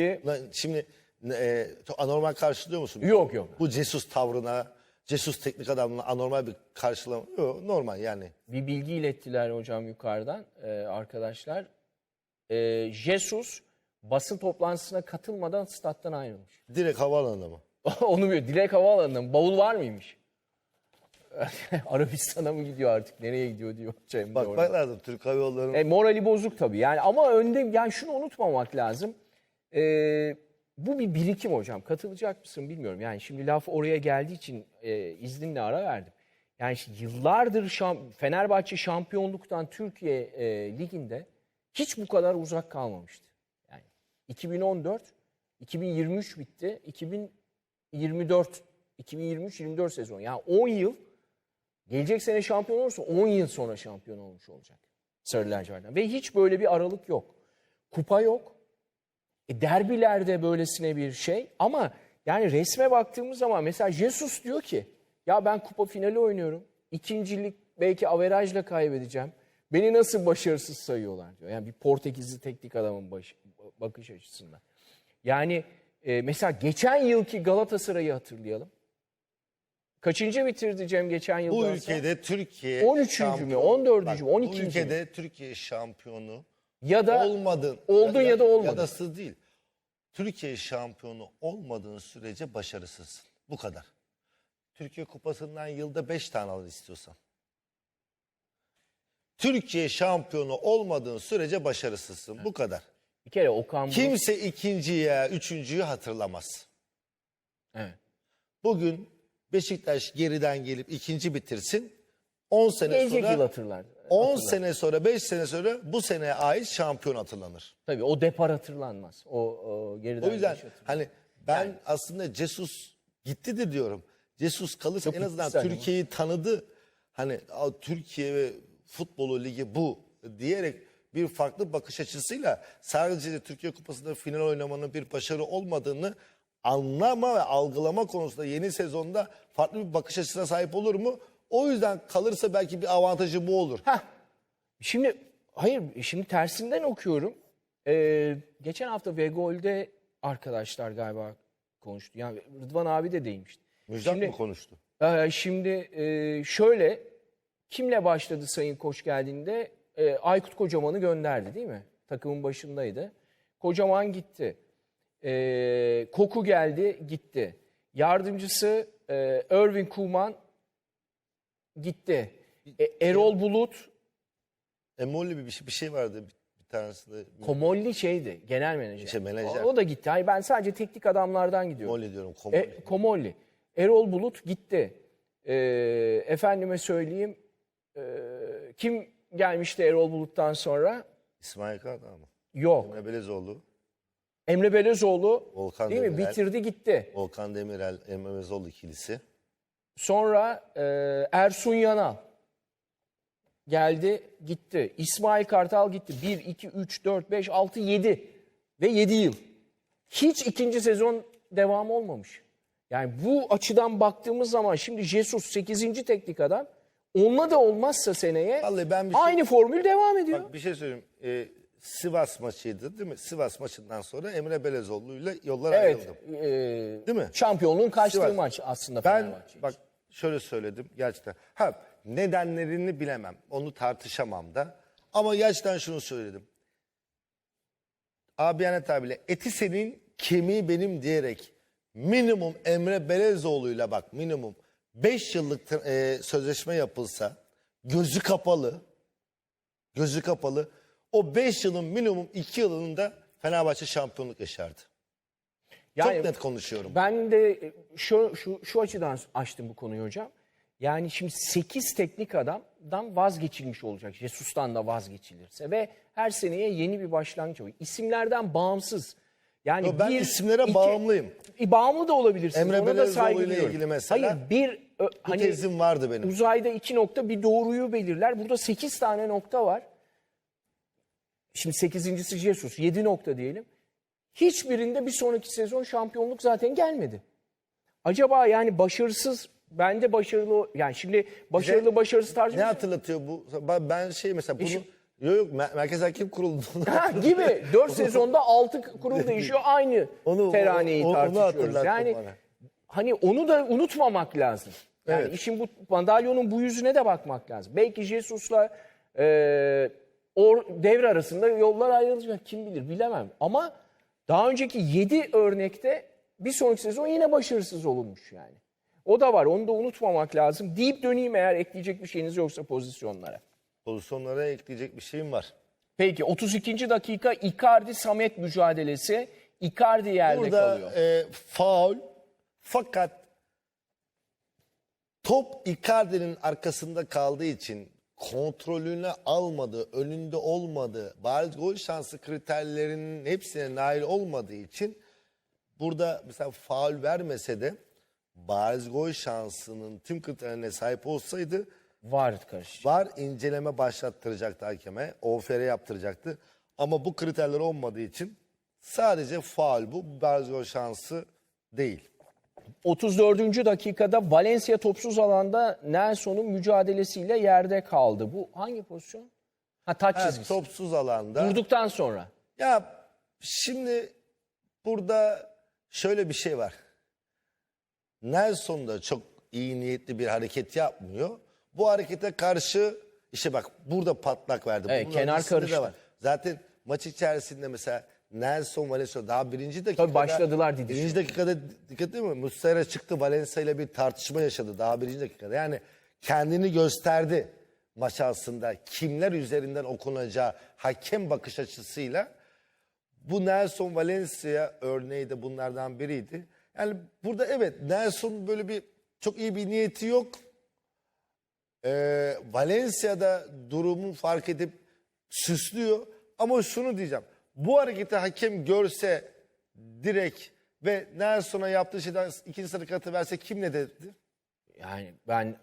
Lan Şimdi e, anormal karşılıyor musun? Yok yok. Bu cesus tavrına, cesus teknik adamına anormal bir karşılama. Yok normal yani. Bir bilgi ilettiler hocam yukarıdan e, arkadaşlar. E, Jesus basın toplantısına katılmadan stat'tan ayrılmış. Direkt havaalanına mı? Onu biliyor. Direkt havaalanında mı? Bavul var mıymış? Arabistan'a mı gidiyor artık? Nereye gidiyor diyor hocam. Bak bak lazım Türk Hava Yolları. E, morali bozuk tabii. Yani ama önde yani şunu unutmamak lazım. E, bu bir birikim hocam. Katılacak mısın bilmiyorum. Yani şimdi laf oraya geldiği için e, izninle ara verdim. Yani işte yıllardır şam, Fenerbahçe şampiyonluktan Türkiye e, liginde hiç bu kadar uzak kalmamıştı. Yani 2014, 2023 bitti. 2024 2023-24 sezon. Yani 10 yıl Gelecek sene şampiyon olursa 10 yıl sonra şampiyon olmuş olacak. Sarı lacivertler. Ve hiç böyle bir aralık yok. Kupa yok. E, derbilerde böylesine bir şey. Ama yani resme baktığımız zaman mesela Jesus diyor ki ya ben kupa finali oynuyorum. İkincilik belki averajla kaybedeceğim. Beni nasıl başarısız sayıyorlar diyor. Yani bir Portekizli teknik adamın baş, bakış açısından. Yani e, mesela geçen yılki Galatasaray'ı hatırlayalım. Kaçıncı bitirdi Cem geçen yıl Bu ülkede Türkiye 13. mü, şampiyon- 14. Bak, mü, Bu 12. mi? ülkede Türkiye şampiyonu ya da olmadın. oldun ya da olmadın. Ya da sız değil. Türkiye şampiyonu olmadığın sürece başarısızsın. Bu kadar. Türkiye kupasından yılda 5 tane alır istiyorsan. Türkiye şampiyonu olmadığın sürece başarısızsın. Bu kadar. bir kere Okan Kimse ikinciyi, üçüncüyü hatırlamaz. Evet. Bugün Beşiktaş geriden gelip ikinci bitirsin. 10 sene Gelecek yıl sonra hatırlar. 10 Hatırlar. sene sonra 5 sene sonra bu seneye ait şampiyon hatırlanır. Tabii o depar hatırlanmaz. O, o geriden O yüzden hani ben aslında Cesus gitti de diyorum. Cesus kalırsa Çok en azından. Türkiye'yi tanıdı. Hani "Aa, Türkiye ve futbolu ligi bu diyerek bir farklı bakış açısıyla sadece de Türkiye Kupası'nda final oynamanın bir başarı olmadığını anlama ve algılama konusunda yeni sezonda farklı bir bakış açısına sahip olur mu? O yüzden kalırsa belki bir avantajı bu olur. Heh. Şimdi hayır şimdi tersinden okuyorum. Ee, geçen hafta Vegol'de arkadaşlar galiba konuştu. Yani Rıdvan abi de değinmişti. Müjdat Şimdi- mı konuştu? Ee, şimdi e, şöyle kimle başladı Sayın Koç geldiğinde E, Aykut Kocaman'ı gönderdi değil mi? Takımın başındaydı. Kocaman gitti. E, Koku geldi gitti. Yardımcısı e, Irvin Kuman gitti. E, Erol Bulut Emoli bir, bir şey- bir şey vardı bir, bir tanesinde. Komolli şeydi genel menajer. İşte menajer. O, o da gitti. Hayır ben sadece teknik adamlardan gidiyorum. Emoli diyorum. Komoli. E, Komolli. Erol Bulut gitti. E, efendime söyleyeyim. e, kim gelmişti Erol Bulut'tan sonra? İsmail Kartal mı? Yok. Emre Belezoğlu, Emre Belezoğlu Volkan değil mi? Demirel. Bitirdi gitti. Volkan Demirel, Emre Belezoğlu ikilisi. Sonra e, Ersun Yanal geldi gitti. İsmail Kartal gitti. 1, 2, 3, 4, 5, 6, 7 ve 7 yıl. Hiç ikinci sezon devamı olmamış. Yani bu açıdan baktığımız zaman şimdi Jesus 8. teknik adam. Onunla da olmazsa seneye Vallahi ben bir şey- aynı formül devam ediyor. Bak bir şey söyleyeyim. Ee, Sivas maçıydı değil mi? Sivas maçından sonra Emre Belezoğlu ile yollar evet. ayrıldı. e, Değil mi? Şampiyonluğun kaçtığı Sivas. maç aslında Ben Fenerbahçe için. bak şöyle söyledim gerçekten. Ha nedenlerini bilemem. Onu tartışamam da. Ama gerçekten şunu söyledim. Abiyane tabiyle eti senin kemiği benim diyerek minimum Emre Belezoğlu'yla bak minimum 5 yıllık e, sözleşme yapılsa gözü kapalı gözü kapalı o 5 yılın minimum 2 yılında Fenerbahçe şampiyonluk yaşardı. Yani Çok net konuşuyorum. Ben de şu, şu, şu açıdan açtım bu konuyu hocam. Yani şimdi 8 teknik adamdan vazgeçilmiş olacak. Jesus'tan da vazgeçilirse ve her seneye yeni bir başlangıç olacak. İsimlerden bağımsız. Yani Yo, ben bir, isimlere iki- bağımlıyım. E, bağımlı da olabilirsiniz. Emre Ona da Belezoğlu saygı ile ilgili mesela Hayır bir Bu hani tezim vardı benim. uzayda iki nokta bir doğruyu belirler. Burada 8 tane nokta var. Şimdi 8.si Jesus 7 nokta diyelim. Hiçbirinde bir sonraki sezon şampiyonluk zaten gelmedi. Acaba yani başarısız bende başarılı yani şimdi başarılı başarısız tarzı Ne hatırlatıyor bu? Ben- şey mesela bunu şu- Yok yok Mer- Merkez Hakem Kurulu. Ha, gibi. 4 sezonda 6 kurul değişiyor. Aynı Onu- teraneyi onu- onu tartışıyoruz. hatırlattın Yani bana. hani onu da unutmamak lazım. Yani Evet. işin bu madalyonun bu yüzüne de bakmak lazım. Belki Jesus'la e, o devre arasında yollar ayrılacak. Kim bilir bilemem. Ama daha önceki 7 örnekte bir sonraki sezon yine başarısız olunmuş yani. O da var. Onu da unutmamak lazım. Deyip döneyim eğer ekleyecek bir şeyiniz yoksa pozisyonlara. Pozisyonlara ekleyecek bir şeyim var. Peki 32. dakika Icardi Samet mücadelesi. Icardi yerde Burada kalıyor. e, faul fakat top Icardi'nin arkasında kaldığı için kontrolüne almadı, önünde olmadı, bariz gol şansı kriterlerinin hepsine nail olmadığı için burada mesela faul vermese de bariz gol şansının tüm kriterlerine sahip olsaydı Var karış. var inceleme başlattıracaktı hakeme. OFR yaptıracaktı. Ama bu kriterler olmadığı için sadece faul bu. Bariz gol şansı değil. 34. dakikada Valencia topsuz alanda Nelson'un mücadelesiyle yerde kaldı. Bu hangi pozisyon? Ha taç Ha, çizgisi. topsuz alanda. Vurduktan sonra. Ya şimdi burada şöyle bir şey var. Nelson da çok iyi niyetli bir hareket yapmıyor. Bu harekete karşı işte bak burada patlak verdi. Evet, Bunun kenar karıştı. var. Zaten maç içerisinde mesela Nelson Valencia daha birinci dakikada. Tabii başladılar didişmeye. Birinci dakikada dikkat değil mi? Muslera çıktı Valencia ile bir tartışma yaşadı daha birinci dakikada. Yani kendini gösterdi maç aslında. Kimler üzerinden okunacağı hakem bakış açısıyla bu Nelson Valencia örneği de bunlardan biriydi. Yani burada evet Nelson böyle bir çok iyi bir niyeti yok. Ee, Valencia'da durumu fark edip süslüyor. Ama şunu diyeceğim. Bu hareketi hakem görse direkt ve Nelson'a yaptığı şeyden ikinci sarı kartı verse kim ne derdi? Yani ben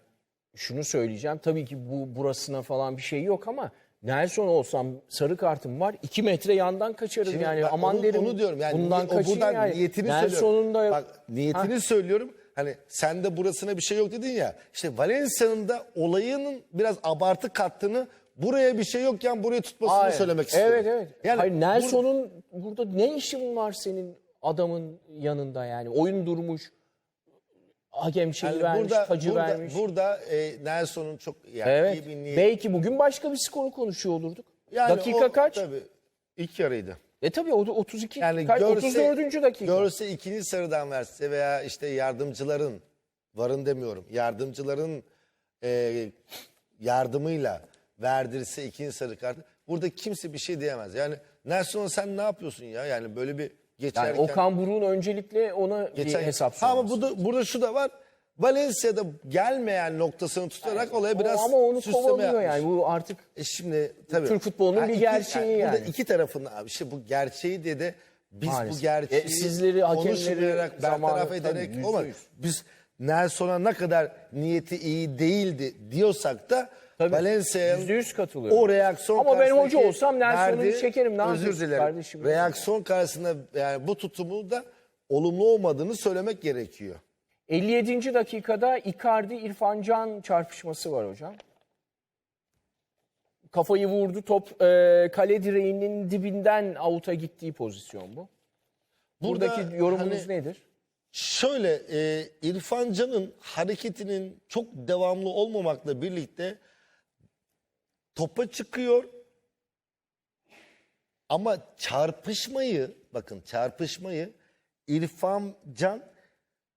şunu söyleyeceğim. Tabii ki bu burasına falan bir şey yok ama Nelson olsam sarı kartım var. 2 metre yandan kaçarım Şimdi yani. Aman onu, derim. onu diyorum yani bundan ni- o kaçayım buradan yani. niyetini Nelson'un söylüyorum. da Bak niyetini söylüyorum. Hani sen de burasına bir şey yok dedin ya. İşte Valencia'nın da olayının biraz abartı kattığını buraya bir şey yokken buraya tutmasını Hayır. söylemek istiyorum. Evet evet. Yani Hayır Nelson'un burada ne işin var senin adamın yanında yani? Oyun durmuş. Hakem şeyi yani vermiş, burada, tacı burada, vermiş. burada e, Nelson'un çok yani evet. iyi bir niyet. Belki bugün başka bir skoru konuşuyor olurduk. Yani Dakika o- kaç? Tabii ilk yarıydı. E tabii o da 32 Yani kaç, görse, 34. dakika. Görse ikinci sarıdan verse veya işte yardımcıların, varın demiyorum, yardımcıların e, yardımıyla verdirse ikinci sarı kartı. Burada kimse bir şey diyemez. Yani Nelson sen ne yapıyorsun ya? Yani böyle bir geçerken... yani Okan Buruk'un öncelikle ona geçen- bir hesap Ha, Ama sorması. bu da, burada şu da var. Valencia'da gelmeyen noktasını tutarak olaya biraz O- ama onu kovalıyor yani bu artık E şimdi tabii. Türk futbolunun bir iki- gerçeği Burada yani. iki tarafında abi işte bu gerçeği de de biz Maalesef. bu gerçeği E, sizleri, hakemleri bertaraf tabii, ederek yüzde olmaz. Biz Nelson'a ne kadar niyeti iyi değildi diyorsak da Tabii, yüzde yüz katılıyorum. o reaksiyon Ama ben hoca karşısındaki olsam Nelson'u verdiği- çekerim, ne Özür yapıyorsun dilerim. kardeşim? Reaksiyon karşısında yani bu tutumu da olumlu olmadığını söylemek gerekiyor. 57. dakikada Icardi İrfan Can çarpışması var hocam. Kafayı vurdu top e, kale direğinin dibinden avuta gittiği pozisyon bu. Burada Buradaki yorumunuz hani- nedir? Şöyle e, İrfan Can'ın hareketinin çok devamlı olmamakla birlikte topa çıkıyor ama çarpışmayı bakın çarpışmayı İrfan Can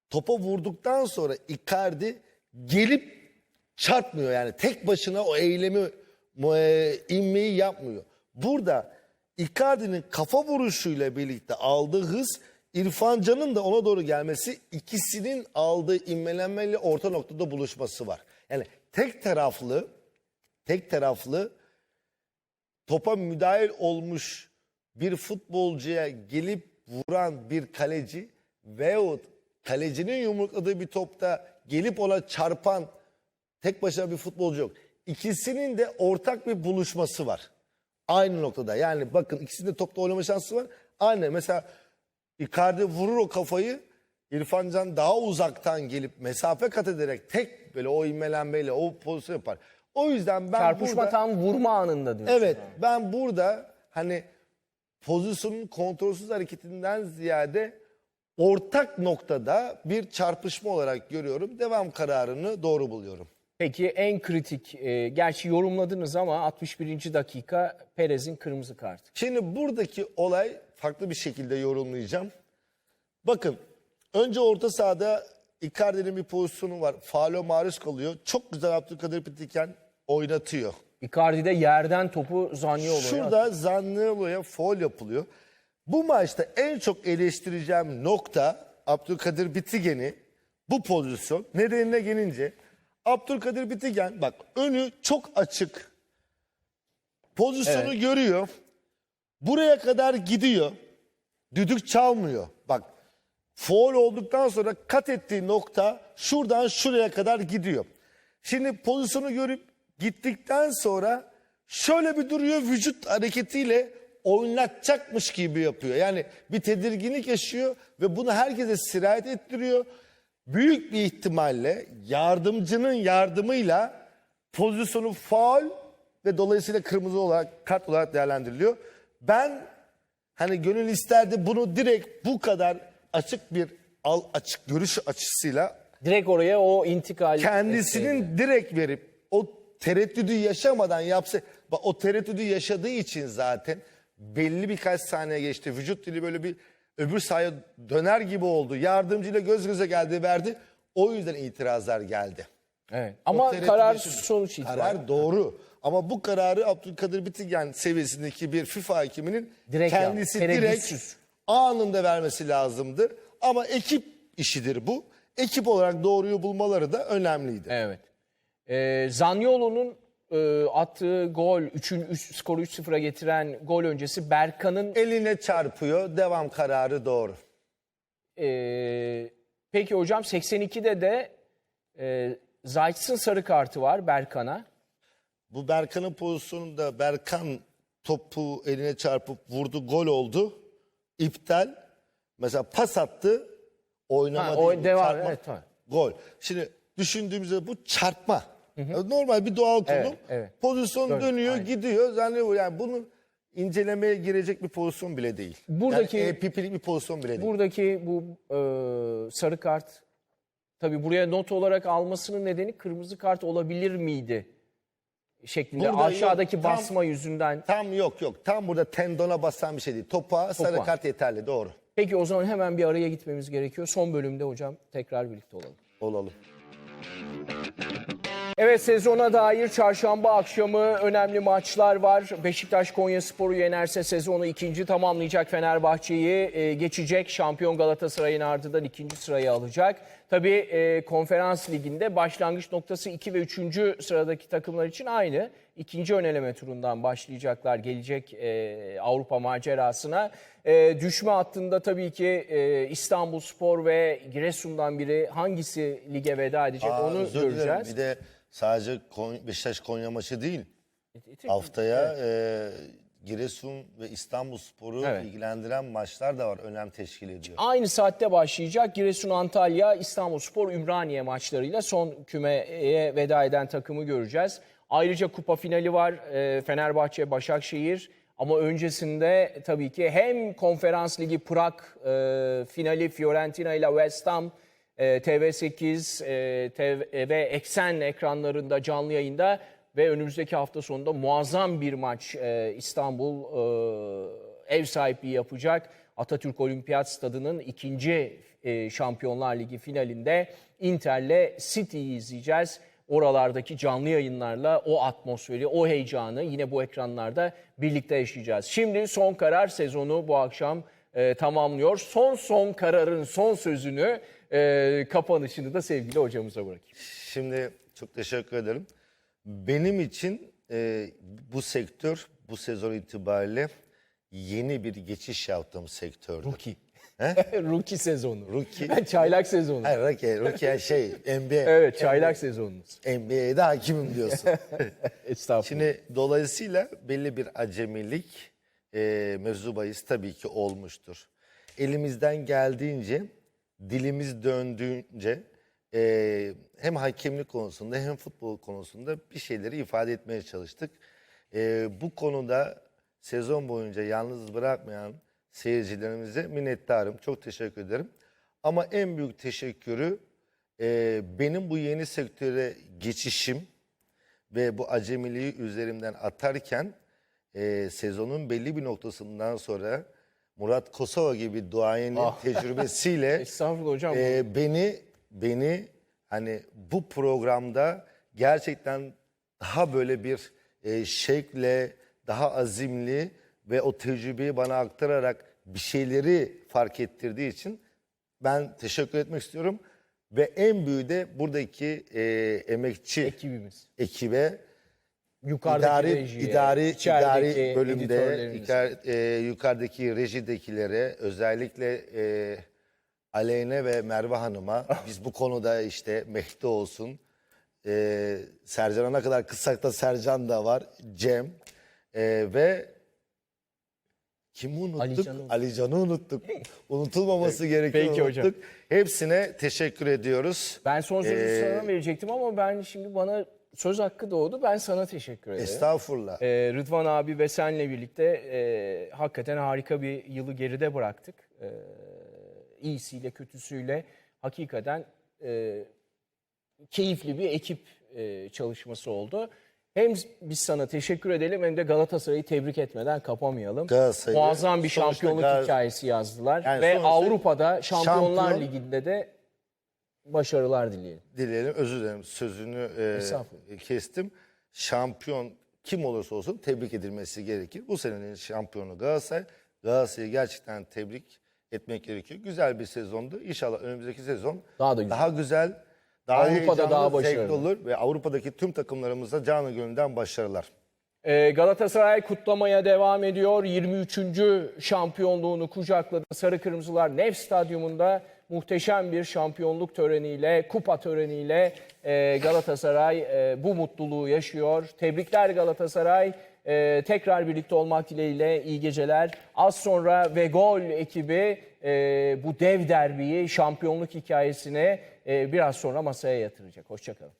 topa vurduktan sonra Icardi gelip çarpmıyor yani tek başına o eylemi e, inmeyi yapmıyor. Burada Icardi'nin kafa vuruşuyla birlikte aldığı hız İrfan Can'ın da ona doğru gelmesi ikisinin aldığı inmelenmeyle orta noktada buluşması var. Yani tek taraflı tek taraflı topa müdahil olmuş bir futbolcuya gelip vuran bir kaleci veyahut kalecinin yumrukladığı bir topta gelip ona çarpan tek başına bir futbolcu yok. İkisinin de ortak bir buluşması var. Aynı noktada. Yani bakın ikisinin de topta oynama şansı var. Aynı. Mesela Icardi vurur o kafayı. İrfan Can daha uzaktan gelip mesafe kat ederek tek böyle o inmelenmeyle o pozisyon yapar. O yüzden ben Çarpışma burada tam vurma anında diyorsun. Evet ben burada hani pozisyonun kontrolsüz hareketinden ziyade ortak noktada bir çarpışma olarak görüyorum. Devam kararını doğru buluyorum. Peki en kritik, e, gerçi yorumladınız ama 61. dakika Perez'in kırmızı kartı. Şimdi buradaki olay farklı bir şekilde yorumlayacağım. Bakın önce orta sahada Icardi'nin bir pozisyonu var. Faalo maruz kalıyor. Çok güzel Abdülkadir Bitiken oynatıyor. Icardi'de yerden topu Zaniolo'ya Şurada Zaniolo'ya foul yapılıyor. Bu maçta en çok eleştireceğim nokta Abdülkadir Bitigen'i bu pozisyon. Nedenine gelince Abdülkadir Bitigen bak önü çok açık. Pozisyonu görüyor. Buraya kadar gidiyor. Düdük çalmıyor. Bak foul olduktan sonra kat ettiği nokta şuradan şuraya kadar gidiyor. Şimdi pozisyonu görüp gittikten sonra şöyle bir duruyor vücut hareketiyle oynatacakmış gibi yapıyor. Yani bir tedirginlik yaşıyor ve bunu herkese sirayet ettiriyor. Büyük bir ihtimalle yardımcının yardımıyla pozisyonu faul ve dolayısıyla kırmızı olarak kart olarak değerlendiriliyor. Ben hani gönül isterdi bunu direkt bu kadar açık bir al açık görüş açısıyla direkt oraya o intikal kendisinin direkt verip tereddüdü yaşamadan yapsa bak o tereddüdü yaşadığı için zaten belli birkaç saniye geçti. Vücut dili böyle bir öbür sahaya döner gibi oldu. Yardımcıyla göz göze geldi verdi. O yüzden itirazlar geldi. Evet. O Ama karar yaşadı. sonuç itibariyle. Karar doğru. Ama bu kararı Abdülkadir Bitigen seviyesindeki bir FIFA hakiminin Direkt yani, kendisi direkt tereddütsüz. anında vermesi lazımdı. Ama ekip işidir bu. Ekip olarak doğruyu bulmaları da önemliydi. Evet. Ee, Zaniolo'nun e, attığı gol, 3'ün üç, skoru 3-0'a getiren gol öncesi Berkan'ın Eline çarpıyor. Devam kararı doğru. e, peki hocam 82'de de e, Zayt'sın sarı kartı var Berkan'a. Bu Berkan'ın pozisyonunda Berkan topu eline çarpıp vurdu gol oldu. İptal. Mesela pas attı. Oynama Ha, değil. o devam, çarpma. evet, tamam. Gol. Şimdi düşündüğümüzde bu çarpma. Normal bir doğal konum. Evet, evet. Pozisyon Dön, dönüyor, aynen. gidiyor. Zannediyor yani bunu incelemeye girecek bir pozisyon bile değil. Buradaki- yani EPP'lik bir pozisyon bile değil. Buradaki bu e, sarı kart tabii buraya not olarak almasının nedeni kırmızı kart olabilir miydi? Şeklinde Burada aşağıdaki yok, tam- basma yüzünden. Tam yok yok. Tam burada tendona basan bir şey değil. Topa, sarı Topa. kart yeterli. Doğru. Peki o zaman hemen bir araya gitmemiz gerekiyor. Son bölümde hocam tekrar birlikte olalım. Olalım. Evet sezona dair çarşamba akşamı önemli maçlar var. Beşiktaş Konyaspor'u yenerse sezonu ikinci tamamlayacak Fenerbahçe'yi e, geçecek. Şampiyon Galatasaray'ın ardından ikinci sırayı alacak. Tabii e, konferans liginde başlangıç noktası 2 ve 3. sıradaki takımlar için aynı. İkinci ön eleme turundan başlayacaklar gelecek e, Avrupa macerasına. E, düşme hattında tabii ki e, İstanbul Spor ve Giresun'dan biri hangisi lige veda edecek Aa, onu özür dilerim. göreceğiz. Bir de sadece Kon- Beşiktaş Konya maçı değil. E, Haftaya e, Giresun ve İstanbul Sporu Evet. ilgilendiren maçlar da var. Önem teşkil ediyor. Aynı saatte başlayacak Giresun Antalya İstanbulspor Ümraniye maçlarıyla son kümeye veda eden takımı göreceğiz. Ayrıca kupa finali var e, Fenerbahçe Başakşehir ama öncesinde tabii ki hem Konferans Ligi Prag e, finali Fiorentina ile West Ham e, TV8 e, TV ve Eksen ekranlarında canlı yayında ve önümüzdeki hafta sonunda muazzam bir maç e, İstanbul e, ev sahipliği yapacak. Atatürk Olimpiyat Stadı'nın ikinci e, Şampiyonlar Ligi finalinde Inter'le City'yi izleyeceğiz. Oralardaki canlı yayınlarla o atmosferi, o heyecanı yine bu ekranlarda birlikte yaşayacağız. Şimdi son karar sezonu bu akşam e, tamamlıyor. Son son kararın son sözünü e, kapanışını da sevgili hocamıza bırakayım. Şimdi çok teşekkür ederim. Benim için e, bu sektör bu sezon itibariyle yeni bir geçiş yaptığım sektördü. Rookie. Rookie sezonu. Rookie. Çaylak sezonu. Hayır Rookie, Rookie şey NBA. Evet, çaylak sezonunuz. NBA'de hakimim diyorsun. Estağfurullah. Şimdi dolayısıyla belli bir acemilik e, mevzu bahis tabii ki olmuştur. Elimizden geldiğince, dilimiz döndüğünce e, hem hakemlik konusunda hem futbol konusunda bir şeyleri ifade etmeye çalıştık. E, bu konuda sezon boyunca yalnız bırakmayan seyircilerimize minnettarım. Çok teşekkür ederim. Ama en büyük teşekkürü e, benim bu yeni sektöre geçişim ve bu acemiliği üzerimden atarken e, sezonun belli bir noktasından sonra Murat Kosova gibi duayenin Ah. tecrübesiyle Estağfurullah hocam. e, beni beni hani bu programda gerçekten daha böyle bir e, şekle daha azimli ve o tecrübeyi bana aktararak bir şeyleri fark ettirdiği için ben teşekkür etmek istiyorum. Ve en büyüğü de buradaki e, emekçi ekibimiz. ekibe Yukarıdaki idari, rejiye, idari, idari bölümde yukarı- e, yukarıdaki rejidekilere özellikle e, Aleyne ve Merve Hanım'a biz bu konuda işte Mehdi olsun e, Sercan'a ne kadar kıssak da Sercan da var Cem e, ve kimi unuttuk? Ali Can'ı unuttuk. Ali Can'ı unuttuk. Unutulmaması gerekiyor Peki hocam. unuttuk. Hepsine teşekkür ediyoruz. Ben son sözü Ee, sana verecektim ama ben şimdi bana söz hakkı doğdu. Ben sana teşekkür ederim. Estağfurullah. Ee, Rıdvan abi ve senle birlikte e, hakikaten harika bir yılı geride bıraktık. Ee, iyisiyle kötüsüyle hakikaten e, keyifli bir ekip e, çalışması oldu. Hem biz sana teşekkür edelim hem de Galatasaray'ı tebrik etmeden kapamayalım. Muazzam bir sonuçta şampiyonluk Gal- hikayesi yazdılar Yani ve sonuçta Avrupa'da Şampiyonlar şampiyon- Ligi'nde de başarılar dileyelim. dileyelim. Özür dilerim sözünü e, kestim. Şampiyon kim olursa olsun tebrik edilmesi gerekir. Bu senenin şampiyonu Galatasaray. Galatasaray'ı gerçekten tebrik etmek gerekiyor. Güzel bir sezondu. İnşallah önümüzdeki sezon Daha da güzel. daha güzel, daha Avrupa'da daha başarılı. olur ve Avrupa'daki tüm takımlarımıza canı gönülden başarılar. Ee, Galatasaray kutlamaya devam ediyor. 23. şampiyonluğunu kucakladı. Sarı Kırmızılar Nef Stadyumunda muhteşem bir şampiyonluk töreniyle, kupa töreniyle e, Galatasaray e, bu mutluluğu yaşıyor. Tebrikler Galatasaray. E, tekrar birlikte olmak dileğiyle iyi geceler. Az sonra ve gol ekibi e, bu dev derbiyi, şampiyonluk hikayesine e, biraz sonra masaya yatıracak. Hoşçakalın.